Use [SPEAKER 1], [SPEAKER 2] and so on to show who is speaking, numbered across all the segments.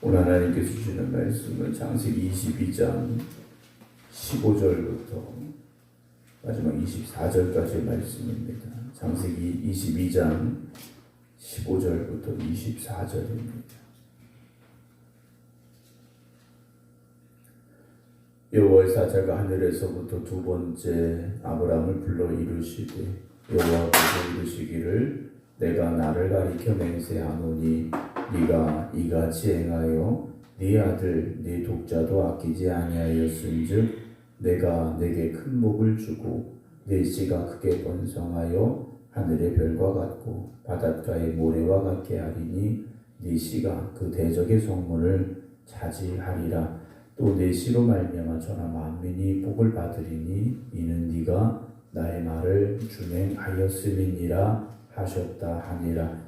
[SPEAKER 1] 오늘 하나님께서 주시는 말씀은 장세기 22장 15절부터 마지막 24절까지의 말씀입니다. 장세기 22장 15절부터 24절입니다. 여호와의 사자가 하늘에서부터 두 번째 아브라함을 불러 이르시되 여호와께서 이르시기를 내가 나를 가리켜 맹세하노니 네가 이같이 행하여 네 아들 네 독자도 아끼지 아니하였은즉 내가 내게 큰 복을 주고 네 씨가 크게 번성하여 하늘의 별과 같고 바닷가의 모래와 같게 하리니 네 씨가 그 대적의 성문을 차지하리라. 또 내 씨로 말미암아 전하 만민이 복을 받으리니 이는 네가 나의 말을 준행하였음이니라 하셨다 하니라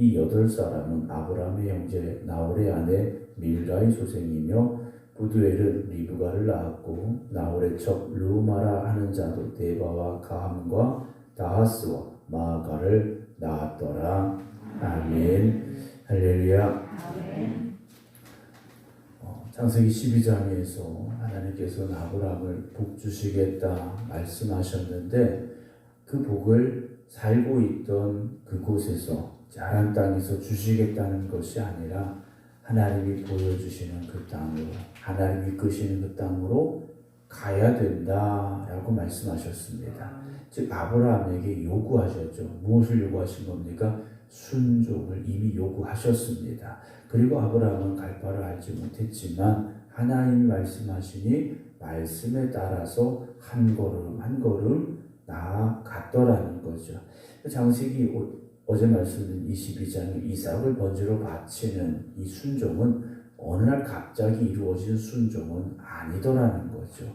[SPEAKER 1] 이 여덟 사람은 아브라함의 형제 나홀의 아내 밀가의 소생이며 부두엘은 리브가를 낳았고 나홀의 첩 루마라 하는 자도 데바와 가함과 다하스와 마아가를 낳았더라. 아멘. 할렐루야. 어, 창세기 12장에서 하나님께서 아브라함을 복 주시겠다 말씀하셨는데 그 복을 살고 있던 그곳에서 자란 땅에서 주시겠다는 것이 아니라 하나님이 보여주시는 그 땅으로 하나님이 이끄시는 그 땅으로 가야 된다라고 말씀하셨습니다. 즉 아브라함에게 요구하셨죠. 무엇을 요구하신 겁니까? 순종을 이미 요구하셨습니다. 그리고 아브라함은 갈 바를 알지 못했지만 하나님이 말씀하시니 말씀에 따라서 한 걸음 한 걸음 나아갔더라는 거죠. 장세기 어제 말씀드린 22장에 이삭을 번지로 바치는 이 순종은 어느 날 갑자기 이루어진 순종은 아니더라는 거죠.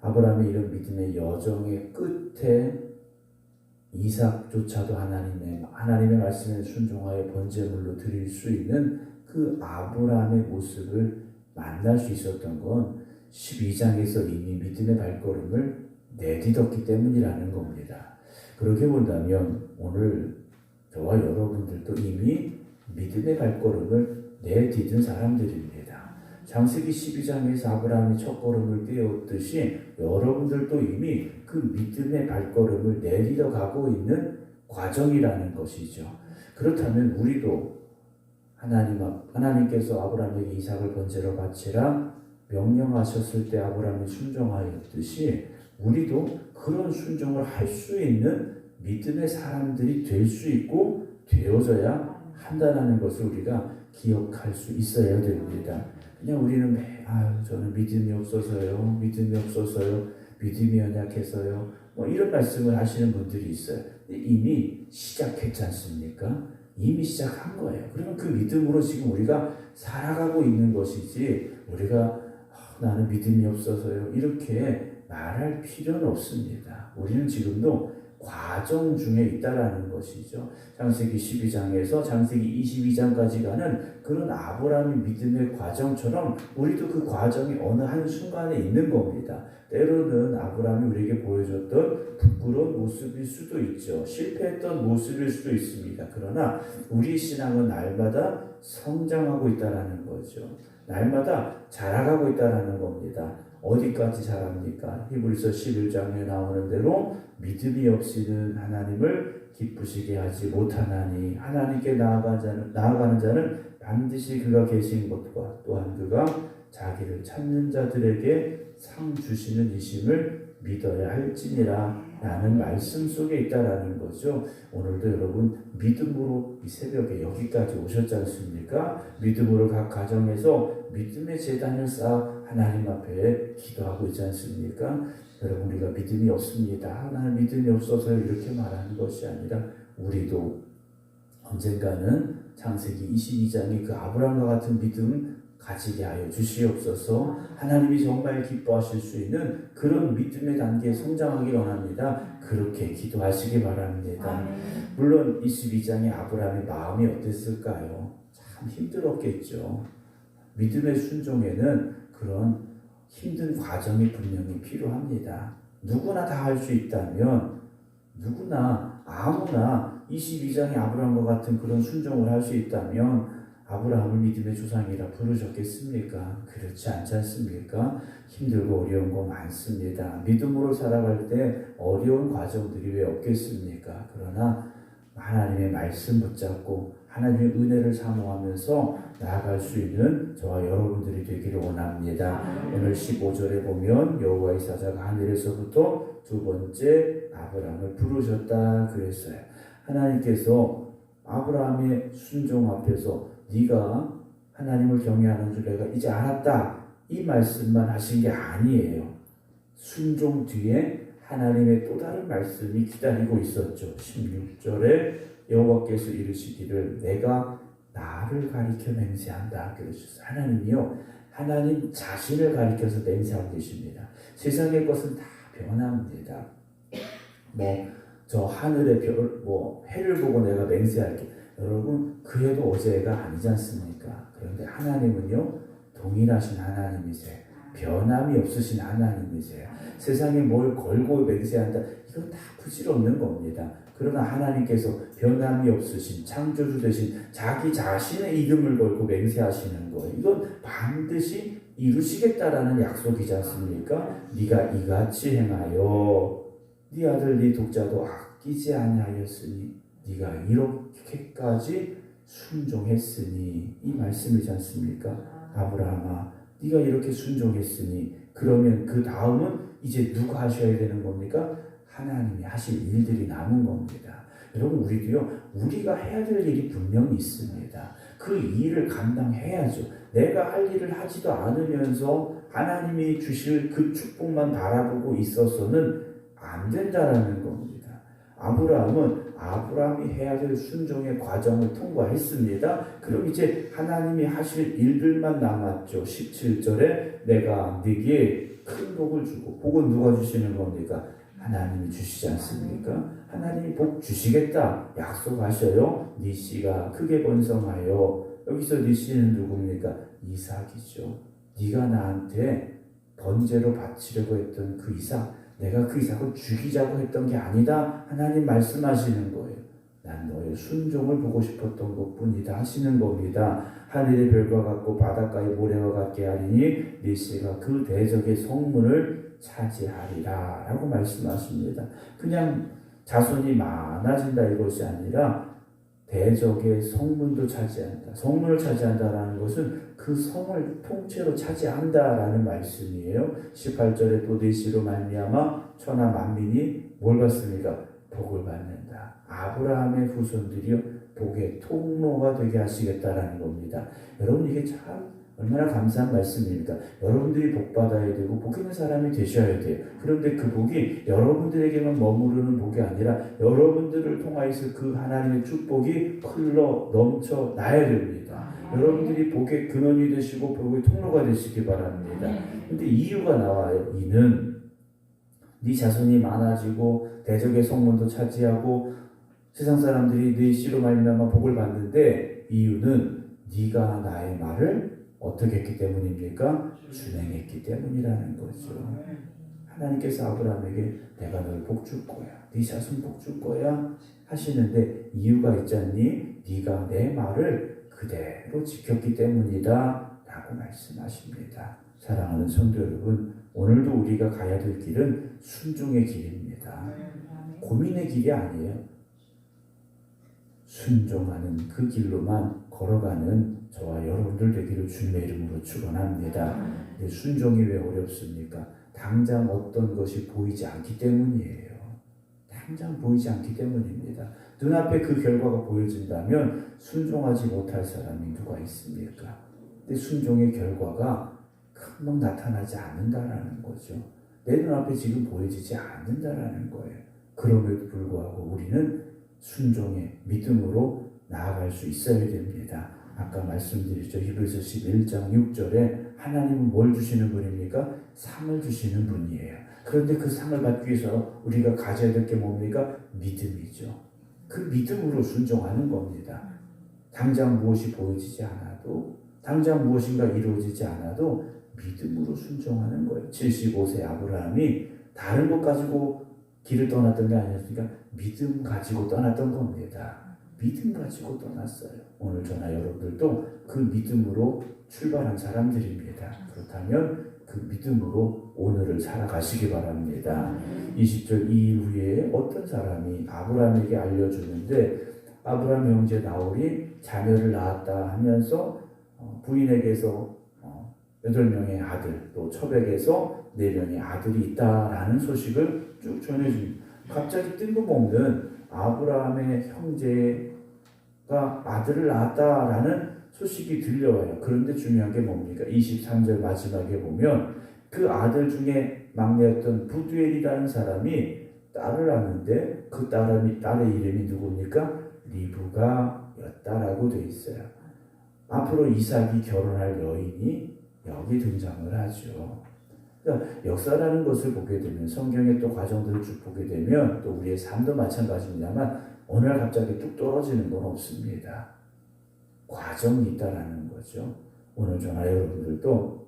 [SPEAKER 1] 아브라함의 이런 믿음의 여정의 끝에 이삭조차도 하나님의 하나님의 말씀에 순종하여 번제물로 드릴 수 있는 그 아브라함의 모습을 만날 수 있었던 건 12장에서 이미 믿음의 발걸음을 내딛었기 때문이라는 겁니다. 그렇게 본다면 오늘 저와 여러분들도 이미 믿음의 발걸음을 내딛은 사람들입니다. 장세기 12장에서 아브라함이 첫걸음을 떼었듯이 여러분들도 이미 그 믿음의 발걸음을 내딛어 가고 있는 과정이라는 것이죠. 그렇다면 우리도 하나님 앞, 하나님께서 아브라함에게 이삭을 번제로 바치라 명령하셨을 때 아브라함이 순종하였듯이 우리도 그런 순종을 할 수 있는 믿음의 사람들이 될 수 있고 되어져야 한다는 것을 우리가 기억할 수 있어야 됩니다. 그냥 우리는 매, 아, 저는 믿음이 없어서요, 믿음이 없어서요, 믿음이 연약해서요, 뭐 이런 말씀을 하시는 분들이 있어요. 이미 시작했지 않습니까? 이미 시작한 거예요. 그러면 그 믿음으로 지금 우리가 살아가고 있는 것이지, 우리가 아, 나는 믿음이 없어서요, 이렇게 말할 필요는 없습니다. 우리는 지금도 과정 중에 있다라는 것이죠. 장세기 12장에서 장세기 22장까지 가는 그런 아브라함의 믿음의 과정처럼 우리도 그 과정이 어느 한 순간에 있는 겁니다. 때로는 아브라함이 우리에게 보여줬던 부끄러운 모습일 수도 있죠. 실패했던 모습일 수도 있습니다. 그러나 우리 신앙은 날마다 성장하고 있다라는 거죠. 날마다 자라가고 있다라는 겁니다. 어디까지 자랍니까? 히브리서 11장에 나오는 대로 믿음이 없이는 하나님을 기쁘시게 하지 못하나니 하나님께 나아가는 자는, 나아가는 자는 반드시 그가 계신 것과 또한 그가 자기를 찾는 자들에게 상 주시는 이심을 믿어야 할지니라 라는 말씀 속에 있다라는 거죠. 오늘도 여러분 믿음으로 이 새벽에 여기까지 오셨지 않습니까? 믿음으로 각 가정에서 믿음의 재단을 쌓아 하나님 앞에 기도하고 있지 않습니까? 여러분 우리가 믿음이 없습니다. 나는 믿음이 없어서 이렇게 말하는 것이 아니라 우리도 언젠가는 창세기 22장의 그 아브라함과 같은 믿음 가지게 하여 주시옵소서. 하나님이 정말 기뻐하실 수 있는 그런 믿음의 단계에 성장하기 원합니다. 그렇게 기도하시기 바랍니다. 물론 22장의 아브라함의 마음이 어땠을까요? 참 힘들었겠죠. 믿음의 순종에는 그런 힘든 과정이 분명히 필요합니다. 누구나 다 할 수 있다면 누구나 아무나 22장의 아브라함과 같은 그런 순종을 할 수 있다면 아브라함을 믿음의 조상이라 부르셨겠습니까? 그렇지 않지 않습니까? 힘들고 어려운 거 많습니다. 믿음으로 살아갈 때 어려운 과정들이 왜 없겠습니까? 그러나 하나님의 말씀 붙잡고 하나님의 은혜를 사모하면서 나아갈 수 있는 저와 여러분들이 되기를 원합니다. 오늘 15절에 보면 여호와의 사자가 하늘에서부터 두 번째 아브라함을 부르셨다 그랬어요. 하나님께서 아브라함의 순종 앞에서 네가 하나님을 경외하는 줄 내가 이제 알았다. 이 말씀만 하신 게 아니에요. 순종 뒤에 하나님의 또 다른 말씀이 기다리고 있었죠. 16절에 여호와께서 이르시기를 내가 나를 가리켜 맹세한다 그러셨어요. 하나님이요. 하나님 자신을 가리켜서 맹세하고 계십니다. 세상의 것은 다 변합니다. 뭐 저 하늘의 별, 뭐 해를 보고 내가 맹세할게. 여러분 그 해도 어제가 아니지 않습니까? 그런데 하나님은요 동일하신 하나님이세요. 변함이 없으신 하나님이세요. 세상에 뭘 걸고 맹세한다. 이건 다 부질없는 겁니다. 그러나 하나님께서 변함이 없으신 창조주 되신 자기 자신의 이름을 걸고 맹세하시는 거예요. 이건 반드시 이루시겠다라는 약속이지 않습니까? 네가 이같이 행하여 네 아들 네 독자도 아끼지 아니하였으니 네가 이렇게까지 순종했으니 이 말씀이지 않습니까? 아브라함아 네가 이렇게 순종했으니 그러면 그 다음은 이제 누가 하셔야 되는 겁니까? 하나님이 하실 일들이 남은 겁니다. 여러분 우리도요 우리가 해야 될 일이 분명히 있습니다. 그 일을 감당해야죠. 내가 할 일을 하지도 않으면서 하나님이 주실 그 축복만 바라보고 있어서는 안 된다라는 겁니다. 아브라함은 아브라함이 해야 될 순종의 과정을 통과했습니다. 그럼 이제 하나님이 하실 일들만 남았죠. 17절에 내가 네게 큰 복을 주고 복은 누가 주시는 겁니까? 하나님이 주시지 않습니까? 하나님이 복 주시겠다 약속하셔요. 네 씨가 크게 번성하여 여기서 네 씨는 누굽니까? 이삭이죠. 네가 나한테 번제로 바치려고 했던 그 이삭 내가 그 이삭을 죽이자고 했던 게 아니다. 하나님 말씀하시는 거예요. 난 너의 순종을 보고 싶었던 것 뿐이다 하시는 겁니다. 하늘의 별과 같고 바닷가의 모래와 같게 하리니 네 씨가 그 대적의 성문을 차지하리라 라고 말씀하십니다. 그냥 자손이 많아진다 이것이 아니라 대적의 성문도 차지한다. 성문을 차지한다라는 것은 그 성을 통째로 차지한다라는 말씀이에요. 18절에 또 내시로 말미암아 천하 만민이 뭘 받습니까? 복을 받는다. 아브라함의 후손들이요 복의 통로가 되게 하시겠다라는 겁니다. 여러분 이게 참 얼마나 감사한 말씀입니까? 여러분들이 복 받아야 되고 복 있는 사람이 되셔야 돼요. 그런데 그 복이 여러분들에게만 머무르는 복이 아니라 여러분들을 통하여서 그 하나님의 축복이 흘러 넘쳐 나야 됩니다. 여러분들이 복의 근원이 되시고 복의 통로가 되시기 바랍니다. 근데 이유가 나와요. 이는 네 자손이 많아지고 대적의 성문도 차지하고 세상 사람들이 네 씨로 말미암아 복을 받는데 이유는 네가 나의 말을 어떻게 했기 때문입니까? 준행했기 때문이라는 거죠. 하나님께서 아브라함에게 내가 너를 복줄 거야. 네 자손 복줄 거야 하시는데 이유가 있잖니? 네가 내 말을 그대로 지켰기 때문이다 라고 말씀하십니다. 사랑하는 성도 여러분, 오늘도 우리가 가야 될 길은 순종의 길입니다. 고민의 길이 아니에요. 순종하는 그 길로만 걸어가는 저와 여러분들 되기를 주님의 이름으로 축원합니다. 근데 순종이 왜 어렵습니까? 당장 어떤 것이 보이지 않기 때문이에요. 당장 보이지 않기 때문입니다. 눈앞에 그 결과가 보여진다면 순종하지 못할 사람이 누가 있습니까? 근데 순종의 결과가 금방 나타나지 않는다라는 거죠. 내 눈앞에 지금 보여지지 않는다라는 거예요. 그럼에도 불구하고 우리는 순종의 믿음으로 나아갈 수 있어야 됩니다. 아까 말씀드렸죠. 히브리서 11장 6절에 하나님은 뭘 주시는 분입니까? 상을 주시는 분이에요. 그런데 그 상을 받기 위해서 우리가 가져야 될 게 뭡니까? 믿음이죠. 그 믿음으로 순종하는 겁니다. 당장 무엇이 보여지지 않아도 당장 무엇인가 이루어지지 않아도 믿음으로 순종하는 거예요. 75세 아브라함이 다른 것 가지고 길을 떠났던 게 아니었으니까 믿음 가지고 떠났던 겁니다. 믿음 가지고 떠났어요. 오늘 저나 여러분들도 그 믿음으로 출발한 사람들입니다. 그렇다면 그 믿음으로 오늘을 살아가시기 바랍니다. 20절 이후에 어떤 사람이 아브라함에게 알려주는데 아브라함 형제 나홀이 자녀를 낳았다 하면서 어, 부인에게서 어, 여덟 명의 아들 또 처백에서 네 명의 아들이 있다라는 소식을 쭉 전해줍니다. 갑자기 뜬금없는 아브라함의 형제 가 아들을 낳았다라는 소식이 들려와요. 그런데 중요한 게 뭡니까? 23절 마지막에 보면 그 아들 중에 막내였던 부두엘이라는 사람이 딸을 낳는데 그 딸이, 딸의 이름이 누굽니까? 리브가였다라고 돼 있어요. 앞으로 이삭이 결혼할 여인이 여기 등장을 하죠. 그러니까 역사라는 것을 보게 되면 성경의 또 과정들을 쭉 보게 되면 또 우리의 삶도 마찬가지입니다만 날 갑자기 뚝 떨어지는 건 없습니다. 과정이 있다라는 거죠. 오늘 저나 여러분들도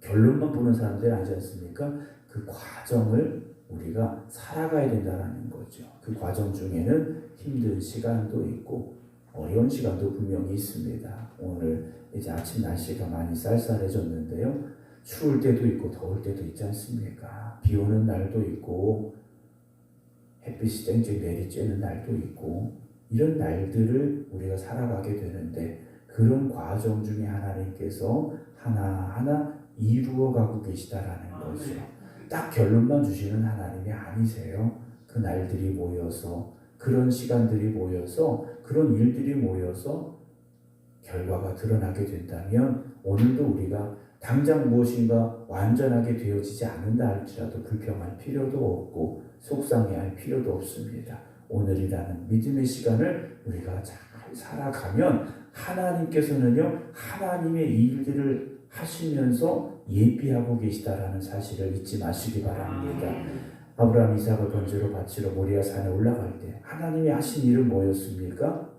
[SPEAKER 1] 결론만 보는 사람들이 아니지 않습니까? 그 과정을 우리가 살아가야 된다라는 거죠. 그 과정 중에는 힘든 시간도 있고 어려운 시간도 분명히 있습니다. 오늘 이제 아침 날씨가 많이 쌀쌀해졌는데요. 추울 때도 있고 더울 때도 있지 않습니까? 비 오는 날도 있고 햇빛이 쨍쨍 내리쬐는 날도 있고 이런 날들을 우리가 살아가게 되는데 그런 과정 중에 하나님께서 하나하나 이루어 가고 계시다라는 거죠. 딱 결론만 주시는 하나님이 아니세요. 그 날들이 모여서 그런 시간들이 모여서 그런 일들이 모여서 결과가 드러나게 된다면 오늘도 우리가 당장 무엇인가 완전하게 되어지지 않는다 할지라도 불평할 필요도 없고 속상해할 필요도 없습니다. 오늘이라는 믿음의 시간을 우리가 잘 살아가면 하나님께서는요 하나님의 일들을 하시면서 예비하고 계시다라는 사실을 잊지 마시기 바랍니다. 아브라함 이삭을 번제로 바치러 모리아 산에 올라갈 때 하나님이 하신 일은 뭐였습니까?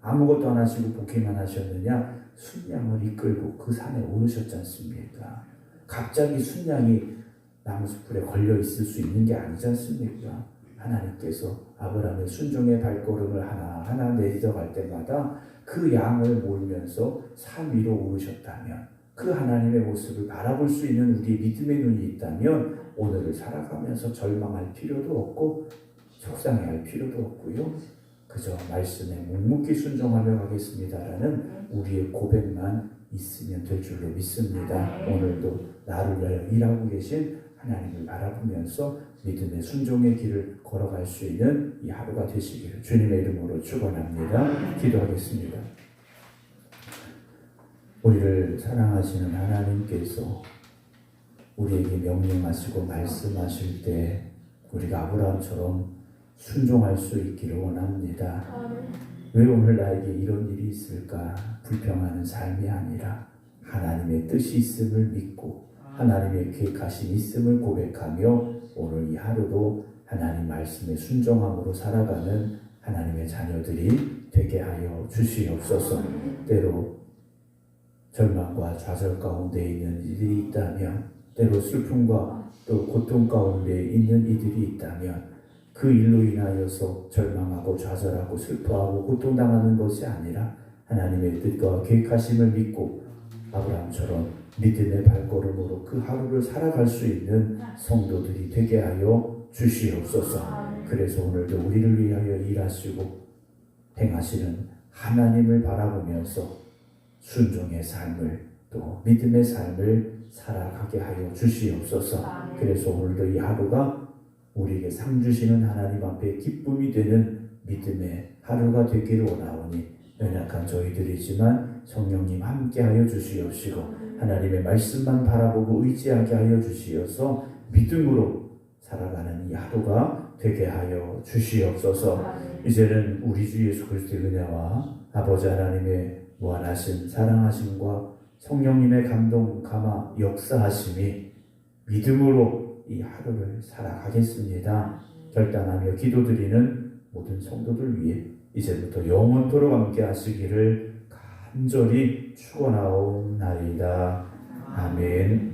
[SPEAKER 1] 아무것도 안 하시고 복귀만 하셨느냐? 순양을 이끌고 그 산에 오르셨지 않습니까? 갑자기 순양이 나무숲불에 걸려 있을 수 있는 게 아니지 않습니까? 하나님께서 아브라함의 순종의 발걸음을 하나하나 내딛어 갈 때마다 그 양을 몰면서 산 위로 오르셨다면 그 하나님의 모습을 바라볼 수 있는 우리의 믿음의 눈이 있다면 오늘을 살아가면서 절망할 필요도 없고 속상해할 필요도 없고요. 그저 말씀에 묵묵히 순종하며 가겠습니다라는 우리의 고백만 있으면 될 줄로 믿습니다. 오늘도 나를 위하여 일하고 계신 하나님을 바라보면서 믿음의 순종의 길을 걸어갈 수 있는 이 하루가 되시기를 주님의 이름으로 축원합니다. 기도하겠습니다. 우리를 사랑하시는 하나님께서 우리에게 명령하시고 말씀하실 때 우리가 아브라함처럼 순종할 수 있기를 원합니다. 왜 오늘 나에게 이런 일이 있을까 불평하는 삶이 아니라 하나님의 뜻이 있음을 믿고 하나님의 계획하신 있음을 고백하며 오늘 이 하루도 하나님 말씀에 순종함으로 살아가는 하나님의 자녀들이 되게 하여 주시옵소서. 때로 절망과 좌절 가운데 있는 이들이 있다면 때로 슬픔과 또 고통 가운데 있는 이들이 있다면 그 일로 인하여서 절망하고 좌절하고 슬퍼하고 고통당하는 것이 아니라 하나님의 뜻과 계획하심을 믿고 아브라함처럼 믿음의 발걸음으로 그 하루를 살아갈 수 있는 성도들이 되게 하여 주시옵소서. 그래서 오늘도 우리를 위하여 일하시고 행하시는 하나님을 바라보면서 순종의 삶을 또 믿음의 삶을 살아가게 하여 주시옵소서. 그래서 오늘도 이 하루가 우리에게 상 주시는 하나님 앞에 기쁨이 되는 믿음의 하루가 되기를 원하오니 연약한 저희들이지만 성령님 함께하여 주시옵시고 하나님의 말씀만 바라보고 의지하게 하여 주시어서 믿음으로 살아가는 이 하루가 되게 하여 주시옵소서. 이제는 우리 주 예수 그리스도의 은혜와 아버지 하나님의 무한하신 사랑하심과 성령님의 감동 감화 역사하심이 믿음으로 이 하루를 살아가겠습니다. 결단하며 기도드리는 모든 성도들 위해 이제부터 영원토록 함께 하시기를 간절히 축원하옵나이다. 아멘.